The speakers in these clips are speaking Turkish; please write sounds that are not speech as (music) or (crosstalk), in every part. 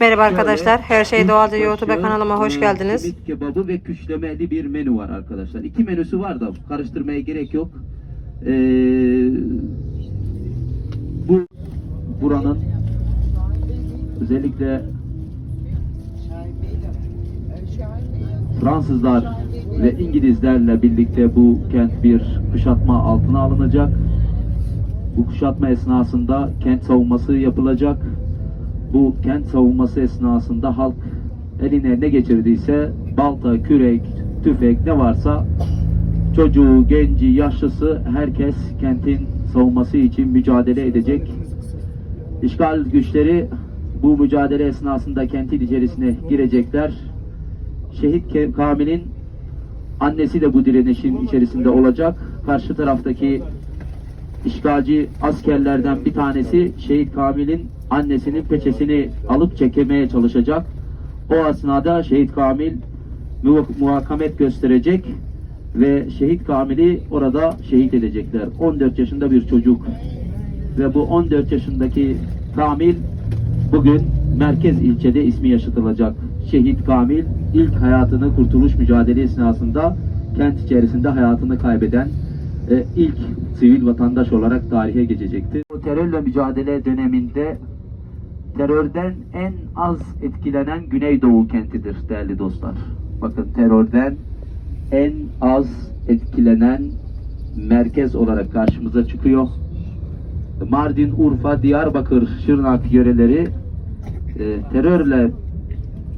Merhaba arkadaşlar. Her şey doğalca YouTube kanalıma hoş geldiniz. Simit kebabı ve küşlemeli bir menü var arkadaşlar. İki menüsü var da karıştırmaya gerek yok. Ee, bu buranın özellikle Fransızlar ve İngilizlerle birlikte bu kent bir kuşatma altına alınacak. Bu kuşatma esnasında kent savunması yapılacak. Bu kent savunması esnasında halk eline ne geçirdiyse balta, kürek, tüfek ne varsa çocuğu, genci, yaşlısı herkes kentin savunması için mücadele edecek. İşgal güçleri bu mücadele esnasında kentin içerisine girecekler. Şehit Kamil'in annesi de bu direnişin içerisinde olacak. Karşı taraftaki işgalci askerlerden bir tanesi Şehit Kamil'in annesinin peçesini alıp çekemeye çalışacak. O esnada Şehit Kamil muhakamet gösterecek ve Şehit Kamil'i orada şehit edecekler. 14 yaşında bir çocuk ve bu 14 yaşındaki Kamil bugün merkez ilçede ismi yaşatılacak. Şehit Kamil ilk hayatını kurtuluş mücadele esnasında kent içerisinde hayatını kaybeden e, ilk sivil vatandaş olarak tarihe geçecektir. Terörle mücadele döneminde terörden en az etkilenen Güneydoğu kentidir değerli dostlar. Bakın terörden en az etkilenen merkez olarak karşımıza çıkıyor. Mardin, Urfa, Diyarbakır, Şırnak yöreleri e, terörle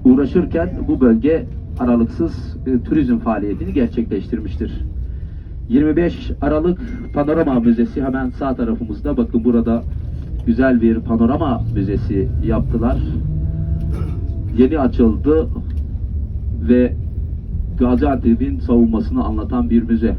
uğraşırken bu bölge aralıksız e, turizm faaliyetini gerçekleştirmiştir. 25 Aralık Panorama Müzesi hemen sağ tarafımızda. Bakın burada güzel bir panorama müzesi yaptılar. Yeni açıldı ve Gaziantep'in savunmasını anlatan bir müze.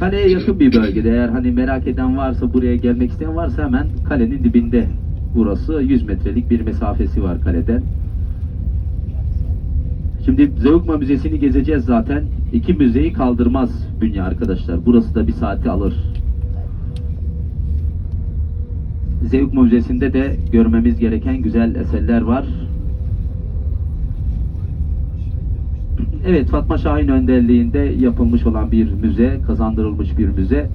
Kaleye yakın bir bölgede. Eğer hani merak eden varsa, buraya gelmek isteyen varsa hemen kalenin dibinde. Burası 100 metrelik bir mesafesi var kaleden. Şimdi Zeugma Müzesi'ni gezeceğiz zaten. İki müzeyi kaldırmaz bünye arkadaşlar. Burası da bir saati alır. Zeugma Müzesi'nde de görmemiz gereken güzel eserler var. Evet Fatma Şahin önderliğinde yapılmış olan bir müze, kazandırılmış bir müze.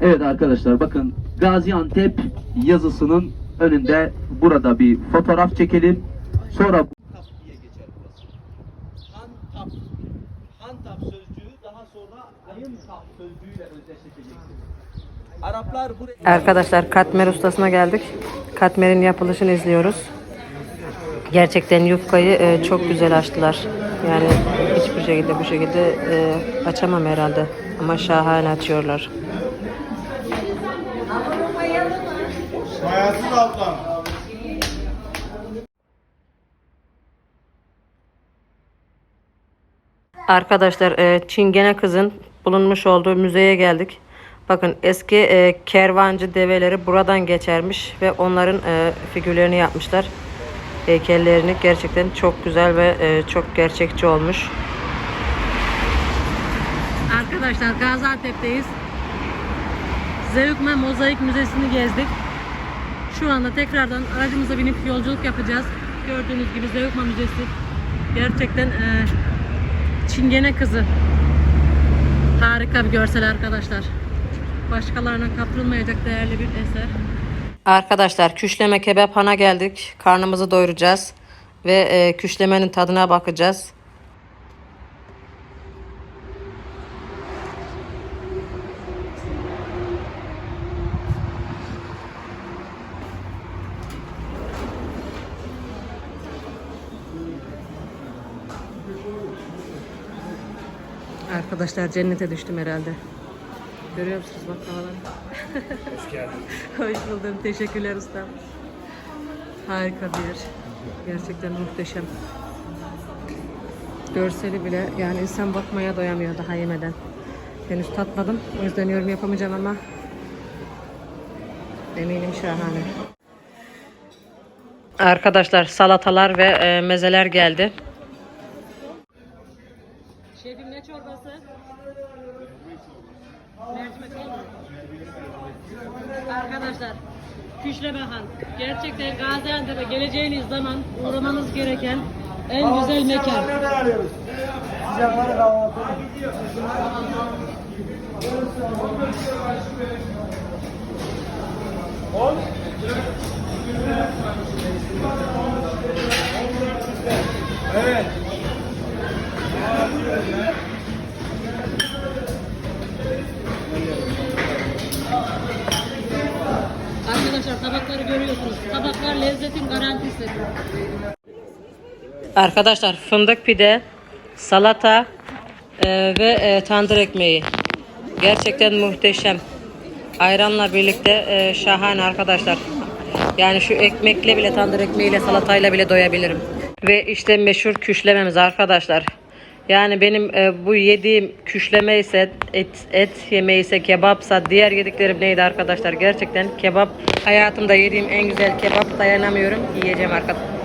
Evet arkadaşlar bakın Gaziantep yazısının önünde burada bir fotoğraf çekelim. Sonra Tap diye geçer burası. Hantap. Hantap sözcüğü daha sonra ayın tap sözcüğüyle özdeşleşecektir. Araplar buraya Arkadaşlar katmer ustasına geldik. Katmerin yapılışını izliyoruz. Gerçekten yufkayı e, çok güzel açtılar. Yani hiçbir şekilde bu şekilde e, açamam herhalde. Ama şahane açıyorlar. Mayasız ablam. Arkadaşlar e, Çingene kızın bulunmuş olduğu müzeye geldik. Bakın eski e, kervancı develeri buradan geçermiş ve onların e, figürlerini yapmışlar. Heykellerini gerçekten çok güzel ve e, çok gerçekçi olmuş. Arkadaşlar Gaziantep'teyiz. Zeugma Mozaik Müzesi'ni gezdik. Şu anda tekrardan aracımıza binip yolculuk yapacağız. Gördüğünüz gibi Zeugma Müzesi gerçekten e, Çingene kızı. Harika bir görsel arkadaşlar. Başkalarına kaptırılmayacak değerli bir eser. Arkadaşlar küşleme kebaphan'a geldik. Karnımızı doyuracağız. Ve e, küşlemenin tadına bakacağız. Arkadaşlar cennete düştüm herhalde. Görüyor musunuz bak havaları? Hoş geldin. (laughs) Hoş buldum. Teşekkürler ustam. Harika bir yer. Gerçekten muhteşem. Görseli bile yani insan bakmaya doyamıyor daha yemeden. Henüz tatmadım. O yüzden yorum yapamayacağım ama eminim şahane. Arkadaşlar salatalar ve e, mezeler geldi. Şefim ne çorbası? Arkadaşlar Küşleme Han. Gerçekten Gaziantep'e geleceğiniz zaman uğramanız gereken en güzel mekan. Arkadaşlar tabakları görüyorsunuz. Tabaklar lezzetin garantisi. Arkadaşlar fındık pide, salata e, ve e, tandır ekmeği. Gerçekten muhteşem. Ayranla birlikte e, şahane arkadaşlar. Yani şu ekmekle bile tandır ekmeğiyle salatayla bile doyabilirim. Ve işte meşhur küşlememiz arkadaşlar. Yani benim e, bu yediğim küşleme ise et, et yemeği ise kebapsa diğer yediklerim neydi arkadaşlar? Gerçekten kebap hayatımda yediğim en güzel kebap dayanamıyorum. Yiyeceğim arkadaşlar.